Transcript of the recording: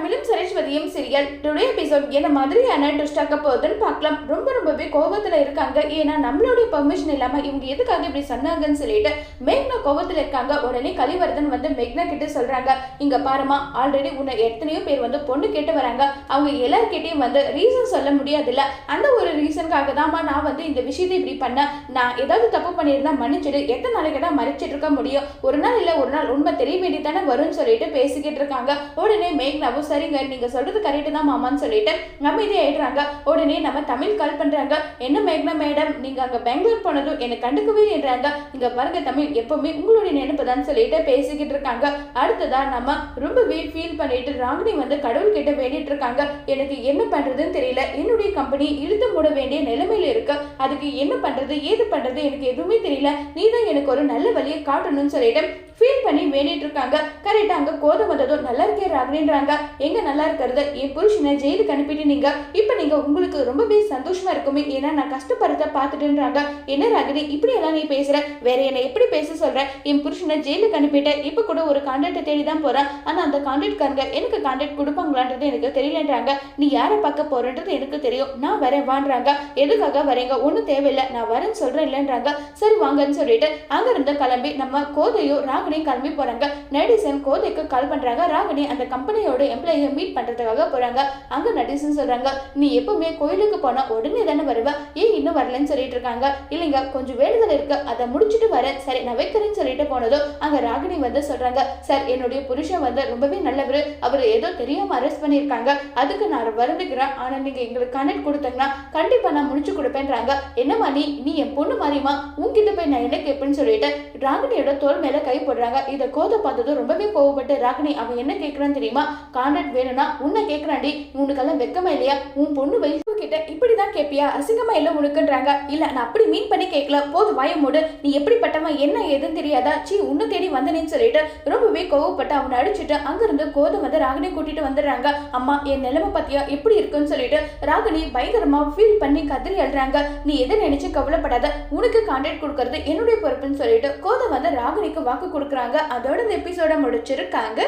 தமிழும் சரஸ்வதியும் serial today episode என்ன மாதிரியான ட்விஸ்டாக்க போகுதுன்னு பார்க்கலாம். ரொம்ப ரொம்பவே கோபத்தில் இருக்காங்க. ஏன்னா நம்மளுடைய பெர்மிஷன் இல்லாமல் இவங்க எதுக்காக இப்படி சொன்னாங்கன்னு சொல்லிட்டு மேக்னா கோபத்தில் இருக்காங்க. உடனே கலிவர்தன் வந்து மேக்னா கிட்ட சொல்றாங்க இங்கே பாருமா ஆல்ரெடி உன்னை எத்தனையோ பேர் வந்து பொண்ணு கேட்டு வராங்க. அவங்க எல்லார்கிட்டயும் வந்து ரீசன் சொல்ல முடியாதுல்ல. அந்த ஒரு ரீசனுக்காக தான்மா நான் வந்து இந்த விஷயத்தை இப்படி பண்ணேன். நான் ஏதாவது தப்பு பண்ணியிருந்தா மன்னிச்சிடு. எத்தனை நாளைக்கு தான் மறைச்சிட்டு இருக்க முடியும். ஒரு நாள் இல்லை ஒரு நாள் உண்மை தெரிய வேண்டியதானே வரும்னு சொல்லிட்டு பேசிக்கிட்டு இருக்காங்க. உடனே மேக்னாவும் சரிங்க நீங்கள் சொல்கிறது கரெக்டு தான் மாமான்னு சொல்லிட்டு அமைதியாயிடுறாங்க. உடனே நம்ம தமிழ் கால் பண்ணுறாங்க பண்றாங்க என்ன மேக்னா மேடம்? நீங்க அங்க பெங்களூர் போனதும் என்னை கண்டுக்கவே இல்லைன்றாங்க. இங்க பாருங்க தமிழ் எப்பவுமே உங்களுடைய நினைப்பு தான் சொல்லிட்டு பேசிக்கிட்டு இருக்காங்க. அடுத்ததா நம்ம ரொம்பவே ஃபீல் பண்ணிட்டு ராகினி வந்து கடவுள் கிட்ட வேண்டிட்டு இருக்காங்க. எனக்கு என்ன பண்றதுன்னு தெரியல. என்னுடைய கம்பெனி இழுத்து மூட வேண்டிய நிலைமையில இருக்கு. அதுக்கு என்ன பண்றது ஏது பண்றது எனக்கு எதுவுமே தெரியல. நீ தான் எனக்கு ஒரு நல்ல வழியை காட்டணும்னு சொல்லிட்டு ஃபீல் பண்ணி வேண்டிட்டு இருக்காங்க. கரெக்டா அங்க கோதம் வந்ததும் நல்லா இருக்கே ராகினின்றாங்க. எங்க நல்லா இருக்கிறது? என் புருஷனை ஜெயிலுக்கு அனுப்பிட்டு நீங்க. இப்ப நீங்க உங்களுக்கு ரொம்பவே சந்தோஷமா இருக்குமே ஏன்னா நான் கஷ்டப்படுறத பார்த்துட்டுன்றாங்க. என்ன ராகினி இப்படி எல்லாம் நீ பேசுற? வேற என்ன எப்படி பேச சொல்ற? என் புருஷனை ஜெயிலுக்கு அனுப்பிட்டேன் இப்ப கூட ஒரு கான்ட்ராக்டை தேடி தான் போறேன் ஆனா அந்த கான்ட்ராக்ட்காரங்க எனக்கு கான்ட்ராக்ட் கொடுப்பாங்களான்றது எனக்கு தெரியலன்றாங்க. நீ யாரை பார்க்க போறன்றது எனக்கு தெரியும். நான் வரேன் வான்றாங்க. எதுக்காக வரேங்க? ஒன்றும் தேவையில்லை. நான் வரேன்னு சொல்றேன் இல்லைன்றாங்க சரி வாங்கன்னு சொல்லிட்டு அங்கிருந்து கிளம்பி நம்ம கோதையும் ராகினியும் கிளம்பி போறாங்க. நடிசன் கோதைக்கு கால் பண்றாங்க. ராகினி அந்த கம்பெனியோட எம்ப்ளாயை மீட் பண்றதுக்காக போறாங்க. அங்க நடிசன் சொல்றாங்க நீ எப்பவுமே கோயிலுக்கு போனா உடனே தானே வருவ? ஏன் இன்னும் வரலன்னு சொல்லிட்டு இருக்காங்க? இல்லைங்க கொஞ்சம் வேண்டுதல் இருக்கு. அதை முடிச்சுட்டு வரேன். சரி நான் வைக்கிறேன்னு சொல்லிட்டு போனதும் அங்க ராகினி வந்து சொல்றாங்க சார் என்னுடைய புருஷன் வந்து ரொம்பவே நல்லவர். அவர் ஏதோ தெரியாம அரெஸ்ட் பண்ணியிருக்காங்க. அதுக்கு நான் வருந்துக்கிறேன். ஆனா நீங்க எங்களுக்கு கனெக்ட் கொடுத்தீங்கன்னா கண்டிப்பா நான் முடிச்சு கொடுப்பேன்றாங்க. என்னம்மா நீ? நீ என் பொண்ணு மாதிரிமா உன்கிட்ட போய் நான் என்ன கேட்பேன்னு சொல்லிட்டு ராகினியோட தோல் மேல கை போடுறாங்க. இதை கோத பார்த்ததும் ரொம்பவே கோவப்பட்டு ராகினி அவன் என்ன கேட்கறான்னு தெரியுமா? கான்ட்ராக்ட் வேணும்னா உன்னை கேட்கறாண்டி உனக்கெல்லாம் வெக்கமா இல்லையா? உன் பொண்ணு வயசு கிட்ட இப்படிதான் கேட்பியா அசிங்கமா இல்லை உனக்குன்றாங்க. இல்லை நான் அப்படி மீன் பண்ணி கேட்கல போது வாய மூடு. நீ எப்படிப்பட்டவன் என்ன ஏதுன்னு தெரியாதா? சீ உன்னை தேடி வந்தனேன்னு சொல்லிட்டு ரொம்பவே கோவப்பட்டு அவனை அடிச்சுட்டு அங்கிருந்து கோதை வந்து ராகினி கூட்டிட்டு வந்துடுறாங்க. அம்மா என் நிலைமை பத்தியா? எப்படி இருக்குன்னு சொல்லிட்டு ராகினி பயங்கரமா ஃபீல் பண்ணி கதறி அழுறாங்க. நீ எதை நினைச்சு கவலைப்படாத. உனக்கு கான்டாக்ட் கொடுக்கறது என்னுடைய பொறுப்புன்னு சொல்லிட்டு கோதை வந்து ராகினிக்கு வாக்கு கொடுக்குறாங்க. அதோட இந்த எபிசோட முடிச்சிருக்காங்க.